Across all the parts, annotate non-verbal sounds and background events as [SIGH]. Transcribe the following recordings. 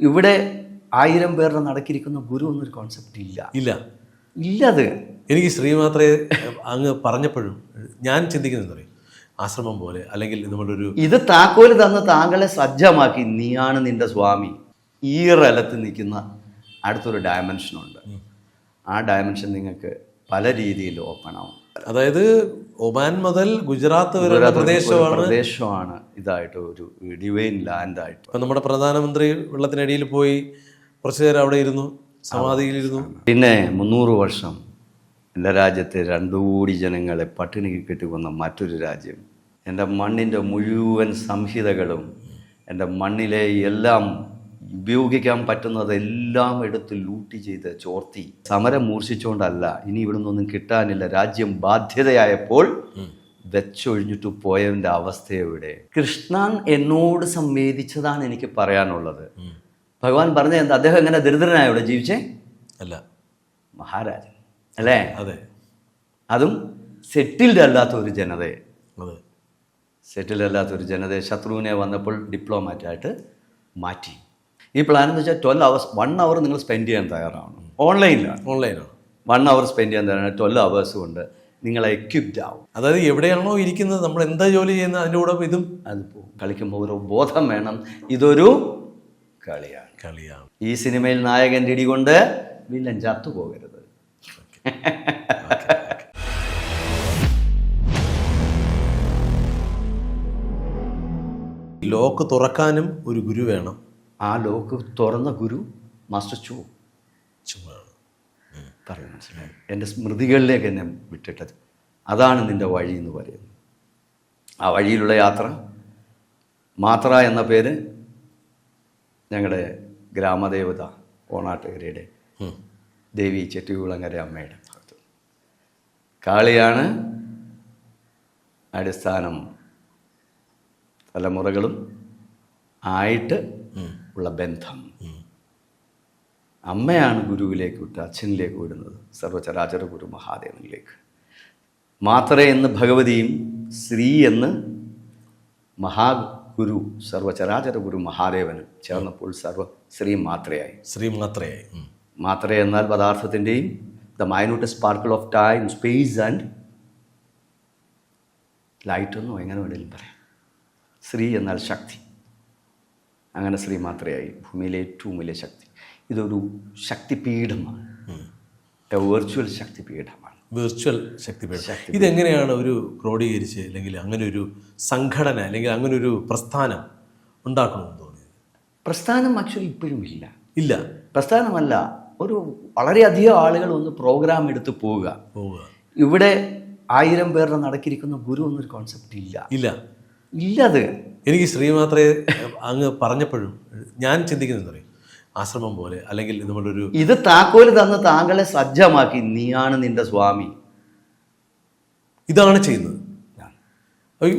ഇവിടെ ആയിരം പേരുടെ നടക്കിരിക്കുന്ന ഗുരു എന്നൊരു കോൺസെപ്റ്റ് ഇല്ല. ഇല്ല. ഇല്ല അത്. എനിക്ക് ശ്രീമാത്രേ അങ്ങ് പറഞ്ഞപ്പോഴും ഞാൻ ചിന്തിക്കുന്നത് പറയും ആശ്രമം പോലെ അല്ലെങ്കിൽ നമ്മളൊരു ഇത് താക്കോൽ തന്ന് താങ്കളെ സജ്ജമാക്കി നീയാണ് നിന്റെ സ്വാമി. ഈ റലത്ത് നിൽക്കുന്ന അടുത്തൊരു ഡയമെൻഷനുണ്ട് ആ ഡയമെൻഷൻ നിങ്ങൾക്ക് പല രീതിയിൽ ഓപ്പൺ ആവും. അതായത് ഒമാൻ മുതൽ ഗുജറാത്ത് വരെയുള്ള പ്രദേശമാണ്. പ്രദേശമാണ് ഇതായിട്ട് ഒരു ഡിവൈൻ ലാൻഡായിട്ട്. ഇപ്പം നമ്മുടെ പ്രധാനമന്ത്രി വെള്ളത്തിനടിയിൽ പോയി കുറച്ചു നേരം അവിടെ ഇരുന്നു സമാധിയിലിരുന്നു പിന്നെ മുന്നൂറ് വർഷം എന്റെ രാജ്യത്തെ രണ്ടു കോടി ജനങ്ങളെ പട്ടിണിക്ക് കെട്ടിക്കൊന്ന മറ്റൊരു രാജ്യം. എന്റെ മണ്ണിന്റെ മുഴുവൻ സംഹിതകളും എന്റെ മണ്ണിലെ എല്ലാം ഉപയോഗിക്കാൻ പറ്റുന്നതെല്ലാം എടുത്ത് ലൂട്ടി ചെയ്ത് ചോർത്തി. സമരം മൂർച്ഛിച്ചുകൊണ്ടല്ല ഇനി ഇവിടെ നിന്നൊന്നും കിട്ടാനില്ല. രാജ്യം ബാധ്യതയായപ്പോൾ വെച്ചൊഴിഞ്ഞിട്ട് പോയവന്റെ അവസ്ഥ എവിടെ? കൃഷ്ണൻ എന്നോട് സംവേദിച്ചതാണ് എനിക്ക് പറയാനുള്ളത്. ഭഗവാൻ പറഞ്ഞ എന്താ? അദ്ദേഹം എങ്ങനെ ദരിദ്രനായ ഇവിടെ ജീവിച്ചേ? അല്ല. മഹാരാജൻ. അല്ലേ? അതെ. അതും സെറ്റിൽഡ് അല്ലാത്ത ഒരു ജനതയെ. സെറ്റിൽഡ് അല്ലാത്ത ഒരു ജനതയെ ശത്രുവിനെ വന്നപ്പോൾ ഡിപ്ലോമാറ്റായിട്ട് മാറ്റി. ഈ പ്ലാൻ എന്ന് വെച്ചാൽ ട്വൽവ് അവേഴ്സ് വൺ അവർ നിങ്ങൾ സ്പെൻഡ് ചെയ്യാൻ തയ്യാറാണ് ഓൺലൈനിലാണ് ഓൺലൈനാണ് വൺ അവർ സ്പെൻഡ് ചെയ്യാൻ തയ്യാറാണ്. ട്വൽവ് അവേഴ്സ് കൊണ്ട് നിങ്ങൾ എക്യുപ്ഡ് ആവും. അതായത് എവിടെയാണോ ഇരിക്കുന്നത് നമ്മൾ എന്താ ജോലി ചെയ്യുന്നത് അതിന്റെ കൂടെ ഇതും അത് പോകും കളിക്കുമ്പോൾ ഒരു ബോധം വേണം. ഇതൊരു കളിയാണ്. കളിയാണ്. ഈ സിനിമയിൽ നായകന്റെ ഇടികൊണ്ട് വില്ലൻ ചത്തു പോകരുത്. ലോക്ക് തുറക്കാനും ഒരു ഗുരു വേണം. ആ ലോക്ക് തുറന്ന ഗുരു മാസ്റ്റർ ചു. ചുമ്മാ. പറഞ്ഞു മനസ്സിലായി? എന്റെ സ്മൃതികളിലേക്ക് എന്നെ വിട്ടിട്ടത്. അതാണ് നിന്റെ വഴി എന്ന് പറയുന്നത്. ആ വഴിയിലുള്ള യാത്ര മാത്ര എന്ന പേര് ഞങ്ങളുടെ ഗ്രാമദേവത ഓണാട്ടുകരയുടെ ദേവി ചെട്ടികുളങ്ങര അമ്മയുടെ ഭാഗത്ത്. കാളിയാണ് അടിസ്ഥാനം തലമുറകളും ആയിട്ട് ഉള്ള ബന്ധം. അമ്മയാണ് ഗുരുവിലേക്ക് വിട്ട് അച്ഛനിലേക്ക് വിടുന്നത്. സർവചരാചര ഗുരു മഹാദേവനിലേക്ക്. മാത്ര എന്ന് ഭഗവതിയും സ്ത്രീ എന്ന് മഹാഗുരു സർവചരാചര ഗുരു മഹാദേവനും ചേർന്നപ്പോൾ സർവ ശ്രീ മാത്രയായി. ശ്രീ മാത്രയായി. മാത്രേ മാത്ര എന്നാൽ പദാർത്ഥത്തിന്റെയും the minute sparkle of time space and light ഒന്നും എങ്ങനെ വേണമെങ്കിലും പറയാം. സ്ത്രീ എന്നാൽ ശക്തി. അങ്ങനെ ശ്രീ മാത്രയായി ഭൂമിയിലെ ഏറ്റവും വലിയ ശക്തി. ഇതൊരു ശക്തിപീഠമാണ്. വെർച്വൽ ശക്തിപീഠമാണ്. വെർച്വൽ ശക്തിപീഠം. ഇതെങ്ങനെയാണ് ഒരു ക്രോഡീകരിച്ച് അല്ലെങ്കിൽ അങ്ങനെ ഒരു സംഘടന അല്ലെങ്കിൽ അങ്ങനെ ഒരു പ്രസ്ഥാനം ഉണ്ടാക്കണമെന്ന് തോന്നിയത്? പ്രസ്ഥാനം ആക്ച്വലി ഇപ്പോഴും ഇല്ല. ഇല്ല. പ്രസ്ഥാനമല്ല. ഒരു വളരെയധികം ആളുകൾ ഒന്ന് പ്രോഗ്രാം എടുത്ത് പോവുക. പോവുക. ഇവിടെ ആയിരം പേരുടെ നടക്കിരിക്കുന്ന ഗുരു എന്നൊരു കോൺസെപ്റ്റ് ഇല്ല. ഇല്ല. ഇല്ലത് എനിക്ക് ശ്രീമാത്രയെ അങ്ങ് പറഞ്ഞപ്പോഴും ഞാൻ ചിന്തിക്കുന്നത് പറയും ആശ്രമം പോലെ അല്ലെങ്കിൽ നമ്മളൊരു ഇത് താക്കോൽ തന്ന് താങ്കളെ സജ്ജമാക്കി. നീയാണ് നിന്റെ സ്വാമി. ഇതാണ് ചെയ്യുന്നത്.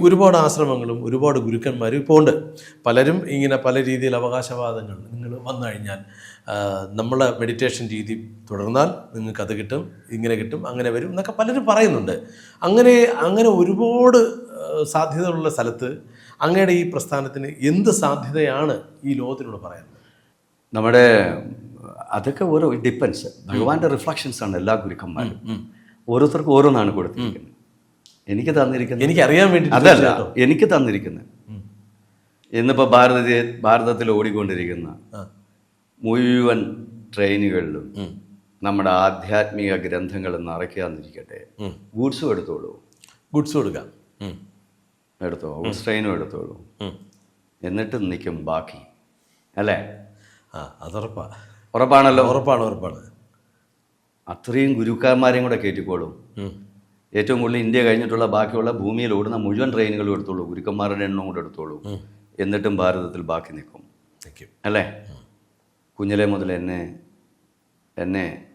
ഒരുപാട് ആശ്രമങ്ങളും ഒരുപാട് ഗുരുക്കന്മാരും ഇപ്പോൾ ഉണ്ട്. പലരും ഇങ്ങനെ പല രീതിയിൽ അവകാശവാദങ്ങൾ നിങ്ങൾ വന്നു കഴിഞ്ഞാൽ നമ്മളെ മെഡിറ്റേഷൻ രീതി തുടർന്നാൽ നിങ്ങൾക്ക് അത് കിട്ടും ഇങ്ങനെ കിട്ടും അങ്ങനെ വരും എന്നൊക്കെ പലരും പറയുന്നുണ്ട്. അങ്ങനെ അങ്ങനെ ഒരുപാട് സാധ്യതകളുള്ള സ്ഥലത്ത് അങ്ങയുടെ ഈ പ്രസ്ഥാനത്തിന് എന്ത് സാധ്യതയാണ് ഈ ലോകത്തിനോട് പറയുന്നത് നമ്മുടെ അതൊക്കെ ഓരോ ഡിപ്പെൻസ് ഭഗവാന്റെ റിഫ്ലക്ഷൻസ് ആണ് എല്ലാ ഗുരുക്കന്മാരും. ഓരോരുത്തർക്കും ഓരോന്നാണ് കൊടുത്തിരിക്കുന്നത്. എനിക്ക് തന്നിരിക്കുന്നത് എനിക്കറിയാൻ വേണ്ടി അതല്ല എനിക്ക് തന്നിരിക്കുന്നത്. ഇന്നിപ്പോൾ ഭാരതീയ ഭാരതത്തിൽ ഓടിക്കൊണ്ടിരിക്കുന്ന മുഴുവൻ ട്രെയിനുകളിലും നമ്മുടെ ആധ്യാത്മിക ഗ്രന്ഥങ്ങൾ നിറയ്ക്കാന്നിരിക്കട്ടെ ഗുഡ്സും എടുത്തോളൂ. ഗുഡ്സ് എടുക്കാം. എടുത്തോ? ഗുഡ്സ് ട്രെയിനും എടുത്തോളൂ. എന്നിട്ട് നിൽക്കും ബാക്കി. അല്ലേ? ആ അതുറപ്പാ. ഉറപ്പാണല്ലോ? ഉറപ്പാണ് ഉറപ്പാണ്. അത്രയും ഗുരുക്കന്മാരെയും കൂടെ കയറ്റിക്കോളും. ഏറ്റവും കൂടുതൽ ഇന്ത്യ കഴിഞ്ഞിട്ടുള്ള ബാക്കിയുള്ള ഭൂമിയിൽ ഓടുന്ന മുഴുവൻ ട്രെയിനുകളും എടുത്തോളൂ. ഗുരുക്കന്മാരുടെ എണ്ണം കൂടെ എടുത്തോളൂ. എന്നിട്ടും ഭാരതത്തിൽ ബാക്കി നിൽക്കും. അല്ലേ? കുഞ്ഞിലെ മുതൽ എന്നെ എന്നെ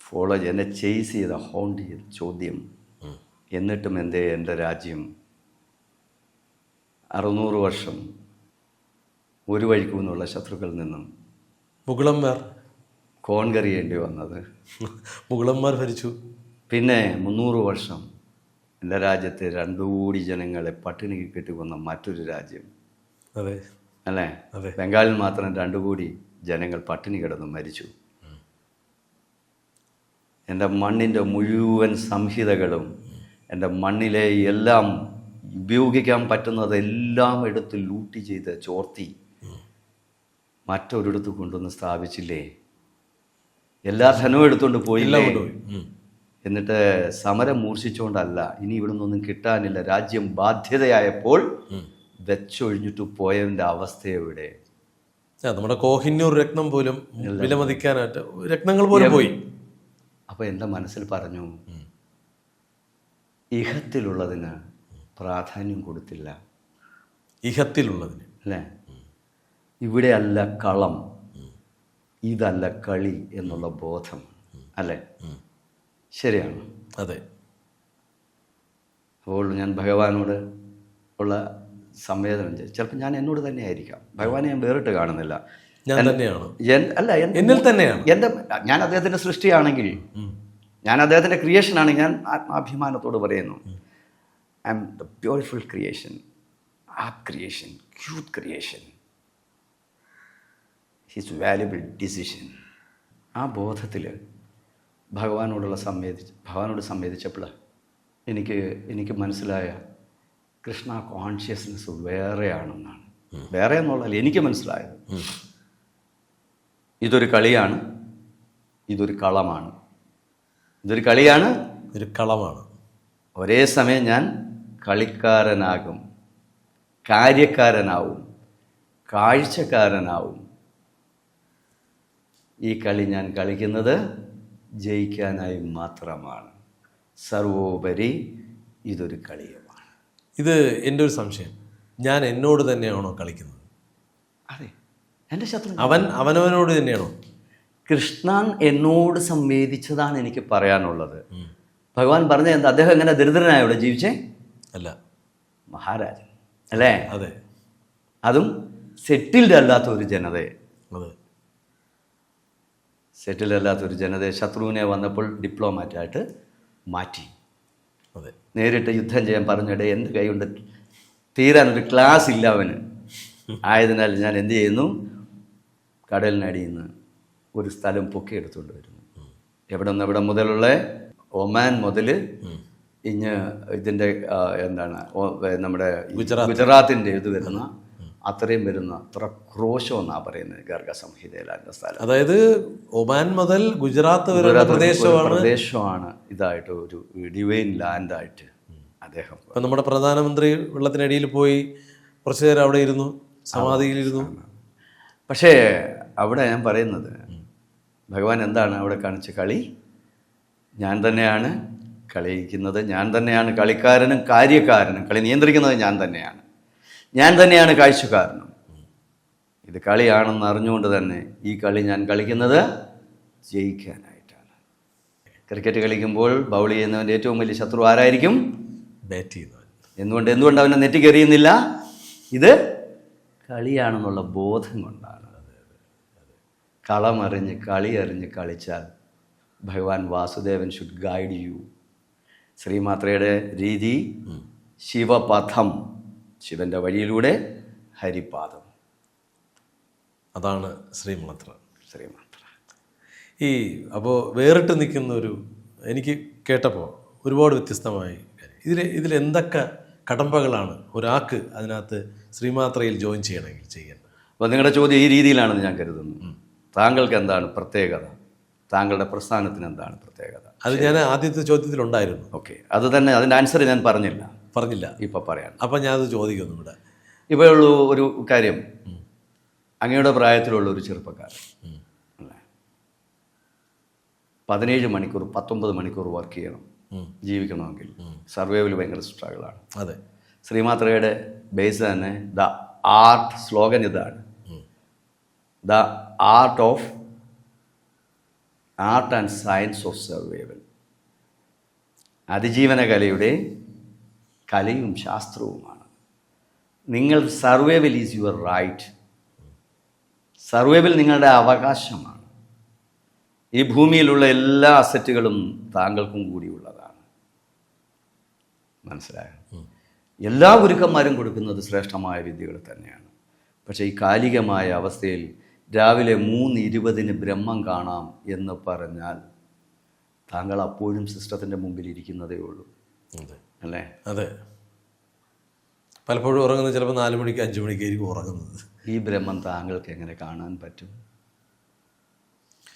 ഫോളോ ചെയ്ത് എന്നെ ചേസ് ചെയ്ത ഹോണ്ട് ചെയ്ത ചോദ്യം. എന്നിട്ടും എന്റെ എന്റെ രാജ്യം? അറുന്നൂറ് വർഷം ഒരു വഴിക്കു നിന്നുള്ള ശത്രുക്കളിൽ നിന്നും മുഗളന്മാർ. കോൺകറിയേണ്ടി വന്നത്. മുഗളന്മാർ ഭരിച്ചു. പിന്നെ മുന്നൂറ് വർഷം എന്റെ രാജ്യത്തെ രണ്ടു കോടി ജനങ്ങളെ പട്ടിണിക്ക് കെട്ടിക്കൊന്ന മറ്റൊരു രാജ്യം. അതെ. അല്ലേ? ബംഗാളിൽ മാത്രം രണ്ടു കോടി ജനങ്ങൾ പട്ടിണി കിടന്ന് മരിച്ചു. എന്റെ മണ്ണിന്റെ മുഴുവൻ സംഹിതകളും എന്റെ മണ്ണിലെ എല്ലാം ഉപയോഗിക്കാൻ പറ്റുന്നതെല്ലാം എടുത്ത് ലൂട്ടി ചെയ്ത് ചോർത്തി മറ്റൊരിടത്ത് കൊണ്ടുവന്ന് സ്ഥാപിച്ചില്ലേ? എല്ലാ ധനവും എടുത്തുകൊണ്ട് പോയില്ലേ. എന്നിട്ട് സമരം മൂർച്ഛിച്ചുകൊണ്ടല്ല ഇനി ഇവിടെ നിന്നൊന്നും കിട്ടാനില്ല. രാജ്യം ബാധ്യതയായപ്പോൾ വെച്ചൊഴിഞ്ഞിട്ട് പോയതിന്റെ അവസ്ഥ എവിടെ? നമ്മുടെ കോഹിന്നൂർ രത്നം പോലും വിലമതിക്കാനായിട്ട് രത്നങ്ങൾ പോലും പോയി. അപ്പോൾ എന്താ മനസ്സിൽ പറഞ്ഞു? ഇഹത്തിലുള്ളതിന് പ്രാധാന്യം കൊടുത്തില്ല. ഇഹത്തിലുള്ളതിന്. അല്ലേ? ഇവിടെയല്ല കളം. ഇതല്ല കളി എന്നുള്ള ബോധം. അല്ലേ? ശരിയാണ്. അതെ. അപ്പോൾ ഞാൻ ഭഗവാനോട് ഉള്ള സംവേദനം ചിലപ്പോൾ ഞാൻ എന്നോട് തന്നെ ആയിരിക്കാം ഭഗവാനെ ഞാൻ വേറിട്ട് കാണുന്നില്ല. ഞാൻ തന്നെയാണ്. അല്ല എന്നിൽ തന്നെയാണ്. എന്റെ ഞാൻ അദ്ദേഹത്തിന്റെ സൃഷ്ടിയാണെങ്കിൽ ഞാൻ അദ്ദേഹത്തിന്റെ ക്രിയേഷൻ ആണ് ഞാൻ ആത്മാഭിമാനത്തോട് പറയുന്നു. I am the beautiful creation of creation cute creation his valuable decision ആ ബോധത്തിൽ ഭഗവാനോടുള്ള സംവേദി ഭഗവാനോട് സംവേദിച്ചപ്പോൾ എനിക്ക് എനിക്ക് മനസ്സിലായ കൃഷ്ണ കോൺഷ്യസ്നെസ് വേറെയാണെന്നാണ്. വേറെ എന്നുള്ളതല്ല എനിക്ക് മനസ്സിലായത്. ഇതൊരു കളിയാണ്. ഇതൊരു കളമാണ്. ഇതൊരു കളിയാണ്. ഒരു കളമാണ്. ഒരേ സമയം ഞാൻ കളിക്കാരനാകും. കാര്യക്കാരനാവും. കാഴ്ചക്കാരനാവും. ഈ കളി ഞാൻ കളിക്കുന്നത് ജയിക്കാനായി മാത്രമാണ്. സർവോപരി ഇതൊരു കളിയുമാണ്. ഇത് എന്റെ ഒരു സംശയം. ഞാൻ എന്നോട് തന്നെയാണോ കളിക്കുന്നത്? അതെ. എന്റെ ശത്രു അവൻ അവനവനോട് തന്നെയാണോ? കൃഷ്ണൻ എന്നോട് സംവേദിച്ചതാണ് എനിക്ക് പറയാനുള്ളത്. ഭഗവാൻ പറഞ്ഞ എന്താ? അദ്ദേഹം എങ്ങനെ ദരിദ്രനായോടെ ജീവിച്ചേ? അല്ല. മഹാരാജൻ. അല്ലേ? അതെ. അതും സെറ്റിൽഡ് അല്ലാത്ത ഒരു ജനതയെ. അതെ. ഒരു ജനതയെ ശത്രുവിനെ വന്നപ്പോൾ ഡിപ്ലോമാറ്റായിട്ട് മാറ്റി. അതെ. നേരിട്ട് യുദ്ധം ചെയ്യാൻ പറഞ്ഞിട്ട് എന്റെ കൈ കൊണ്ട് തീരാൻ ഒരു ക്ലാസ് ഇല്ല അവന്. ആയതിനാൽ ഞാൻ എന്ത് ചെയ്യുന്നു? കടലിനടിയിൽ നിന്ന് ഒരു സ്ഥലം പൊക്കി എടുത്തുകൊണ്ട് വരുന്നു. എവിടെ നിന്ന് എവിടെ മുതലുള്ള ഒമാൻ മുതൽ ഇഞ്ഞ് ഇതിന്റെ എന്താണ് നമ്മുടെ. ഗുജറാത്തിന്റെ ഇത് വരുന്ന അത്രയും വരുന്ന അത്ര ക്രോശം എന്നാണ് പറയുന്നത് ഗർഗ സംഹിതയിലാണ് സ്ഥലം. അതായത് ഒമാൻ മുതൽ ഗുജറാത്ത് വരെ പ്രദേശമാണ് പ്രദേശമാണ് ഇതായിട്ട് ഒരു ഡിവൈൻ ലാൻഡായിട്ട് അദ്ദേഹം ഇപ്പം നമ്മുടെ പ്രധാനമന്ത്രി വെള്ളത്തിനടിയിൽ പോയി കുറച്ചു നേരം അവിടെ ഇരുന്നു സമാധിയിലിരുന്നു പക്ഷേ അവിടെ ഞാൻ പറയുന്നത് ഭഗവാൻ എന്താണ് അവിടെ കാണിച്ച കളി? ഞാൻ തന്നെയാണ് കളിക്കുന്നത് ഞാൻ തന്നെയാണ് കളിക്കാരനും കാര്യക്കാരനും കളി നിയന്ത്രിക്കുന്നത് ഞാൻ തന്നെയാണ്. ഞാൻ തന്നെയാണ് കാഴ്ചക്കാരനും. ഇത് കളിയാണെന്ന് അറിഞ്ഞുകൊണ്ട് തന്നെ ഈ കളി ഞാൻ കളിക്കുന്നത് ജയിക്കാനായിട്ടാണ്. ക്രിക്കറ്റ് കളിക്കുമ്പോൾ ബൗൾ ചെയ്യുന്നവന്റെ ഏറ്റവും വലിയ ശത്രു ആരായിരിക്കും? ബാറ്റ് ചെയ്യുന്നവൻ. എന്തുകൊണ്ട് എന്തുകൊണ്ട് അവനെ നെറ്റിക്കെറിയുന്നില്ല? ഇത് കളിയാണെന്നുള്ള ബോധം കൊണ്ടാണ്. കളമറിഞ്ഞ് കളി അറിഞ്ഞ് കളിച്ചാൽ Bhagavan Vasudevan should guide you ശ്രീമാത്രയുടെ രീതി ശിവപഥം. ശിവന്റെ വഴിയിലൂടെ ഹരിപാദം. അതാണ് ശ്രീമാത്ര ശ്രീമാത്ര ഈ അപ്പോൾ വേറിട്ട് നിൽക്കുന്ന ഒരു എനിക്ക് കേട്ടപ്പോൾ ഒരുപാട് വ്യത്യസ്തമായി ഇതിൽ ഇതിൽ എന്തൊക്കെ കടമ്പകളാണ് ഒരാൾക്ക് അതിനകത്ത് ശ്രീമാത്രയിൽ ജോയിൻ ചെയ്യണമെങ്കിൽ ചെയ്യാൻ? അപ്പോൾ നിങ്ങളുടെ ചോദ്യം ഈ രീതിയിലാണെന്ന് ഞാൻ കരുതുന്നു. താങ്കൾക്ക് എന്താണ് പ്രത്യേകത? താങ്കളുടെ പ്രസ്ഥാനത്തിന് എന്താണ് പ്രത്യേകത? അത് ഞാൻ ആദ്യത്തെ ചോദ്യത്തിലുണ്ടായിരുന്നു. ഓക്കെ. അത് തന്നെ അതിന്റെ ആൻസർ ഞാൻ പറഞ്ഞില്ല. പറഞ്ഞില്ല ഇപ്പം പറയാൻ. അപ്പം ഞാനത് ചോദിക്കുന്നു ഇവിടെ. ഇപ്പോൾ ഉള്ള ഒരു കാര്യം. അങ്ങയുടെ പ്രായത്തിലുള്ള ഒരു ചെറുപ്പക്കാരൻ. അല്ലേ? പതിനേഴ് മണിക്കൂർ പത്തൊമ്പത് മണിക്കൂർ വർക്ക് ചെയ്യണം. ജീവിക്കണമെങ്കിൽ. സർവൈവൽ ഭയങ്കര സ്ട്രഗിളാണ് അതെ. ശ്രീമാത്രയുടെ ബേസ് തന്നെ ദ ആർട്ട് സ്ലോഗൻ ഇതാണ്. The art of art and science of survival അതിജീവന കലയുടെ കലയും ശാസ്ത്രവുമാണ്. നിങ്ങൾ survival is your right. Survival നിങ്ങളുടെ അവകാശമാണ്. ഈ ഭൂമിയിലുള്ള എല്ലാ അസറ്റുകളും താങ്കൾക്കും കൂടിയുള്ളതാണ് മനസ്സിലായോ? എല്ലാ ഗുരുക്കന്മാരും കൊടുക്കുന്നത് ശ്രേഷ്ഠമായ വിദ്യകൾ തന്നെയാണ്. പക്ഷേ ഈ കാലികമായ അവസ്ഥയിൽ രാവിലെ മൂന്ന് ഇരുപതിന് ബ്രഹ്മം കാണാം എന്ന് പറഞ്ഞാൽ താങ്കൾ അപ്പോഴും സിസ്റ്റത്തിന്റെ മുമ്പിൽ ഇരിക്കുന്നതേ ഉള്ളൂ. അല്ലേ? അതെ. പലപ്പോഴും ഉറങ്ങുന്നത് ചിലപ്പോൾ നാല് മണിക്ക് അഞ്ച് മണിക്കായിരിക്കും ഉറങ്ങുന്നത്. ഈ ബ്രഹ്മം താങ്കൾക്ക് എങ്ങനെ കാണാൻ പറ്റും?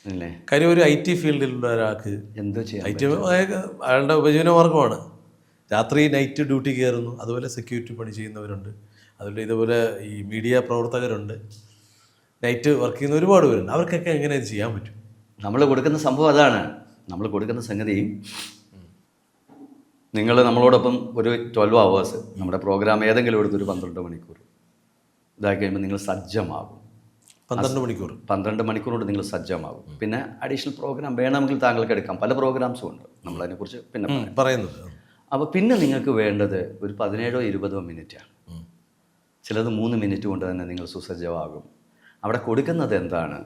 അല്ലേ? കാര്യം ഒരു ഐ ടി ഫീൽഡിലുള്ള ഒരാൾക്ക് എന്തോ ചെയ്യാം ഐ ടി അയാളുടെ ഉപജീവന മാർഗമാണ്. രാത്രി നൈറ്റ് ഡ്യൂട്ടി കയറുന്നു. അതുപോലെ സെക്യൂരിറ്റി പണി ചെയ്യുന്നവരുണ്ട്. അതുപോലെ ഇതുപോലെ ഈ മീഡിയ പ്രവർത്തകരുണ്ട്. നൈറ്റ് വർക്ക് ചെയ്യുന്ന ഒരുപാട് പേരുണ്ട്. അവർക്കൊക്കെ എങ്ങനെ ഇത് ചെയ്യാൻ പറ്റും? നമ്മൾ കൊടുക്കുന്ന സംഭവം അതാണ്. നമ്മൾ കൊടുക്കുന്ന സംഗതി നിങ്ങൾ നമ്മളോടൊപ്പം ഒരു ട്വൽവ് അവേഴ്സ് നമ്മുടെ പ്രോഗ്രാം ഏതെങ്കിലും എടുത്തൊരു പന്ത്രണ്ട് മണിക്കൂർ. ഇതാക്കി കഴിയുമ്പോൾ നിങ്ങൾ സജ്ജമാകും. പന്ത്രണ്ട് മണിക്കൂർ. പന്ത്രണ്ട് മണിക്കൂറോട് നിങ്ങൾ സജ്ജമാകും. പിന്നെ അഡീഷണൽ പ്രോഗ്രാം വേണമെങ്കിൽ താങ്കൾക്ക് എടുക്കാം. പല പ്രോഗ്രാംസും ഉണ്ട്. നമ്മളതിനെക്കുറിച്ച് പിന്നെ പറയുന്നത്. അപ്പോൾ പിന്നെ നിങ്ങൾക്ക് വേണ്ടത് ഒരു പതിനേഴോ ഇരുപതോ മിനിറ്റാണ് ആണ്. ചിലത് മൂന്ന് മിനിറ്റ് കൊണ്ട് തന്നെ നിങ്ങൾ സുസജ്ജമാകും. അവിടെ കൊടുക്കുന്നത് എന്താണ്?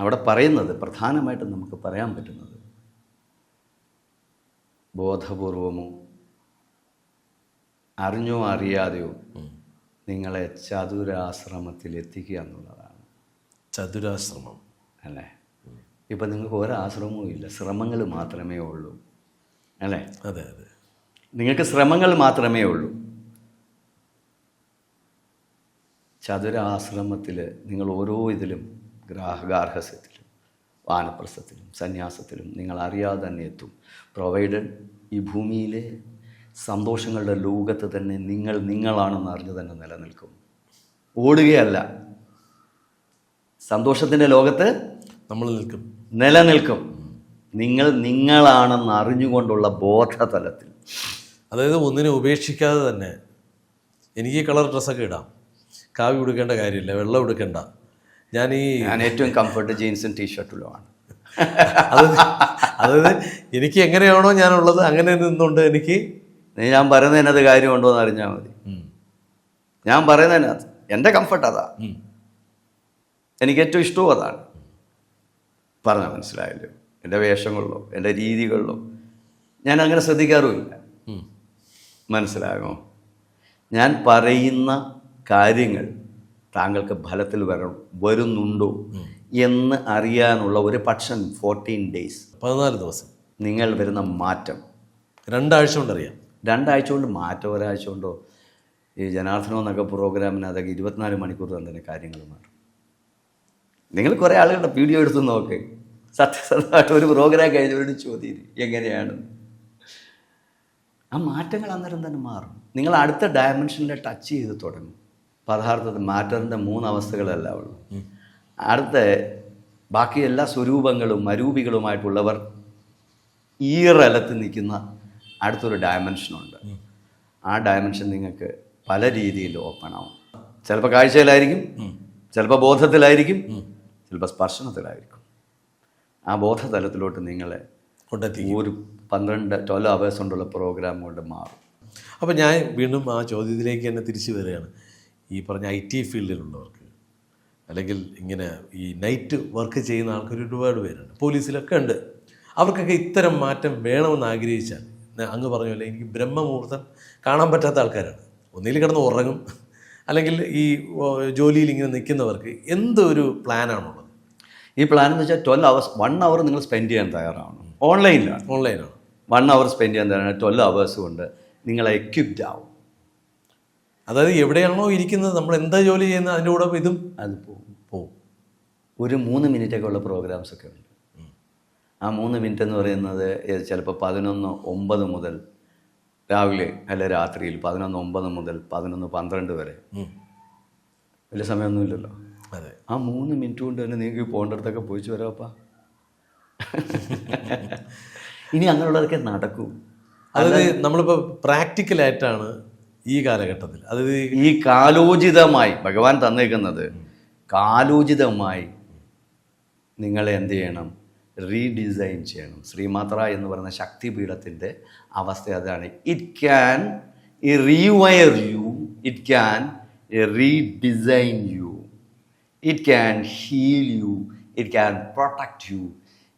അവിടെ പറയുന്നത് പ്രധാനമായിട്ടും നമുക്ക് പറയാൻ പറ്റുന്നത് ബോധപൂർവമോ അറിഞ്ഞോ അറിയാതെയോ നിങ്ങളെ ചതുരാശ്രമത്തിൽ എത്തിക്കുക എന്നുള്ളതാണ് ചതുരാശ്രമം. അല്ലേ? ഇപ്പം നിങ്ങൾക്ക് ഒരാശ്രമവും ഇല്ല ശ്രമങ്ങൾ മാത്രമേ ഉള്ളൂ. അല്ലേ? അതെ അതെ. നിങ്ങൾക്ക് ശ്രമങ്ങൾ മാത്രമേ ഉള്ളൂ. ചതുരാശ്രമത്തിൽ നിങ്ങൾ ഓരോ ഇതിലും ഗ്രാഹകാർഹസ്യത്തിലും വാനപ്രസ്ഥത്തിലും സന്യാസത്തിലും നിങ്ങൾ അറിയാതെ തന്നെ എത്തും. പ്രൊവൈഡഡ് ഈ ഭൂമിയിലെ സന്തോഷങ്ങളുടെ ലോകത്ത് തന്നെ നിങ്ങൾ നിങ്ങളാണെന്ന് അറിഞ്ഞു തന്നെ നിലനിൽക്കും. ഓടുകയല്ല. സന്തോഷത്തിന്റെ ലോകത്ത് നമ്മൾ നിൽക്കും. നിലനിൽക്കും. നിങ്ങൾ നിങ്ങളാണെന്ന് അറിഞ്ഞുകൊണ്ടുള്ള ബോധതലത്തിൽ. അതായത് ഒന്നിനെ ഉപേക്ഷിക്കാതെ തന്നെ എനിക്ക് കളർ ഡ്രസ്സൊക്കെ ഇടാം. കാവി ഉടുക്കേണ്ട കാര്യമില്ല വെള്ളം ഉടുക്കണ്ട. ഞാൻ ഈ ഞാൻ ഏറ്റവും കംഫർട്ട് ജീൻസും ടീഷർട്ടിലുമാണ് അത് അതായത് എനിക്ക് എങ്ങനെയാണോ ഞാനുള്ളത് അങ്ങനെ നിന്നുകൊണ്ട് എനിക്ക്. നീ ഞാൻ പറയുന്നതിനകത്ത് കാര്യമുണ്ടോ എന്ന് അറിഞ്ഞാൽ മതി. ഞാൻ പറയുന്നതിനകത്ത് എന്റെ കംഫർട്ട് അതാ. എനിക്ക് ഏറ്റവും ഇഷ്ടവും അതാണ്. പറഞ്ഞാൽ മനസ്സിലായല്ലോ? എന്റെ വേഷങ്ങളിലോ എന്റെ രീതികളിലോ ഞാൻ അങ്ങനെ ശ്രദ്ധിക്കാറുമില്ല. മനസ്സിലാകുമോ ഞാൻ പറയുന്ന കാര്യങ്ങൾ താങ്കൾക്ക് ഫലത്തിൽ വരണം വരുന്നുണ്ടോ എന്ന് അറിയാനുള്ള ഒരു പക്ഷം ഫോർട്ടീൻ ഡേയ്സ് പതിനാല് ദിവസം. നിങ്ങൾ വരുന്ന മാറ്റം. രണ്ടാഴ്ച കൊണ്ട് അറിയാം. രണ്ടാഴ്ച കൊണ്ട് മാറ്റം ഒരാഴ്ച കൊണ്ടോ? ഈ ജനാർദ്ദനം എന്നൊക്കെ പ്രോഗ്രാമിന് അതൊക്കെ ഇരുപത്തിനാല് മണിക്കൂർ തന്നെ കാര്യങ്ങൾ മാറും. നിങ്ങൾ കുറേ ആളുകളുടെ വീഡിയോ എടുത്ത് നോക്ക്. സത്യസന്ധമായിട്ട് ഒരു പ്രോഗ്രാം കഴിഞ്ഞവരോട് ചോദ്യം എങ്ങനെയാണ്? ആ മാറ്റങ്ങൾ അന്നേരം തന്നെ മാറും. നിങ്ങൾ അടുത്ത ഡയമെൻഷനിൽ ടച്ച് ചെയ്ത് തുടങ്ങും. പദാർത്ഥത്തിൽ മാറ്ററിന്റെ മൂന്ന് അവസ്ഥകളല്ല ഉള്ളൂ. അടുത്ത ബാക്കി എല്ലാ സ്വരൂപങ്ങളും അരൂപികളുമായിട്ടുള്ളവർ ഈ റലത്ത് നിൽക്കുന്ന അടുത്തൊരു ഡയമെൻഷനുണ്ട് ആ ഡയമെൻഷൻ നിങ്ങൾക്ക് പല രീതിയിൽ ഓപ്പൺ ആവും. ചിലപ്പോൾ കാഴ്ചയിലായിരിക്കും ചിലപ്പോൾ ബോധത്തിലായിരിക്കും ചിലപ്പോൾ സ്പർശനത്തിലായിരിക്കും. ആ ബോധതലത്തിലോട്ട് നിങ്ങളെ കൊണ്ടെത്തി ഒരു പന്ത്രണ്ട് ട്വൽവ് അവേഴ്സ് കൊണ്ടുള്ള പ്രോഗ്രാം കൊണ്ട് മാറും. അപ്പോൾ ഞാൻ വീണ്ടും ആ ചോദ്യത്തിലേക്ക് തന്നെ തിരിച്ചു വരികയാണ്. ഈ പറഞ്ഞ ഐ ടി ഫീൽഡിലുള്ളവർക്ക്. അല്ലെങ്കിൽ ഇങ്ങനെ ഈ നൈറ്റ് വർക്ക് ചെയ്യുന്ന ആൾക്കാർ ഒരുപാട് പേരുണ്ട്. പോലീസിലൊക്കെ ഉണ്ട്. അവർക്കൊക്കെ ഇത്തരം മാറ്റം വേണമെന്ന് ആഗ്രഹിച്ചാൽ അങ്ങ് പറഞ്ഞ പോലെ എനിക്ക് ബ്രഹ്മമുഹൂർത്തം കാണാൻ പറ്റാത്ത ആൾക്കാരാണ്. ഒന്നിൽ കിടന്ന് ഉറങ്ങും. അല്ലെങ്കിൽ ഈ ജോലിയിൽ ഇങ്ങനെ നിൽക്കുന്നവർക്ക് എന്തൊരു പ്ലാനാണുള്ളത്? ഈ പ്ലാൻ എന്ന് വെച്ചാൽ ട്വൽവ് അവേഴ്സ് വൺ അവർ നിങ്ങൾ സ്പെൻഡ് ചെയ്യാൻ തയ്യാറാണ് ഓൺലൈനിലാണ് ഓൺലൈനാണ് വൺ അവർ സ്പെൻഡ് ചെയ്യാൻ തയ്യാറാണ്. ട്വൽവ് അവേഴ്സ് കൊണ്ട് നിങ്ങളെ എക്യുപ്ഡ് ആവും. അതായത് എവിടെയാണോ ഇരിക്കുന്നത് നമ്മൾ എന്താ ജോലി ചെയ്യുന്നത് അതിന്റെ കൂടെ ഇതും അത് പോകും ഒരു മൂന്ന് മിനിറ്റൊക്കെ ഉള്ള പ്രോഗ്രാംസ് ഒക്കെ ഉണ്ട്. ആ മൂന്ന് മിനിറ്റ് എന്ന് പറയുന്നത് ചിലപ്പോൾ പതിനൊന്ന് ഒമ്പത് മുതൽ രാവിലെ അല്ല രാത്രിയിൽ പതിനൊന്ന് ഒമ്പത് മുതൽ പതിനൊന്ന് പന്ത്രണ്ട് വരെ. വലിയ സമയമൊന്നുമില്ലല്ലോ. അതെ. ആ മൂന്ന് മിനിറ്റ് കൊണ്ട് തന്നെ നിങ്ങൾക്ക് പോകേണ്ടടത്തൊക്കെ പോയിച്ചു വരാപ്പാ [LAUGHS] ഇനി അങ്ങനെയുള്ളതൊക്കെ നടക്കൂ. അതായത് നമ്മളിപ്പോൾ പ്രാക്ടിക്കലായിട്ടാണ് ഈ കാലഘട്ടത്തിൽ. അത് ഈ കാലോചിതമായി ഭഗവാൻ തന്നേക്കുന്നത് കാലോചിതമായി നിങ്ങളെ എന്ത് ചെയ്യണം? റീഡിസൈൻ ചെയ്യണം. ശ്രീമാത്ര എന്ന് പറയുന്ന ശക്തിപീഠത്തിന്റെ അവസ്ഥ അതാണ്. It can rewire you it can redesign you it can heal you it can protect you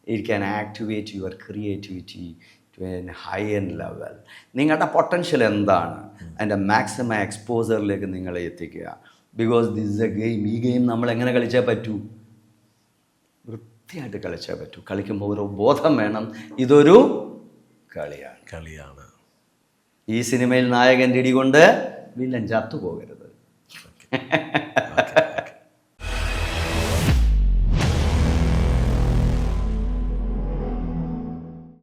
it can activate your creativity in high end level നിങ്ങളുടെ പൊട്ടൻഷ്യൽ എന്താണ്? അതിന്റെ മാക്സിമം എക്സ്പോസറിലേക്ക് നിങ്ങളെ എത്തിക്കുക. Because this is a game ഈ game നമ്മൾ എങ്ങനെ കളിച്ചേ പറ്റൂ? വൃത്തിയായിട്ട് കളിച്ചേ പറ്റൂ. കളിക്കുമ്പോൾ ഒരു ബോധം വേണം. ഇതൊരു കളിയാണ്. കളിയാണ്. ഈ സിനിമയിൽ നായകന്റെ ഇടി കൊണ്ട് വില്ലൻ ചത്തുപോകരുത്.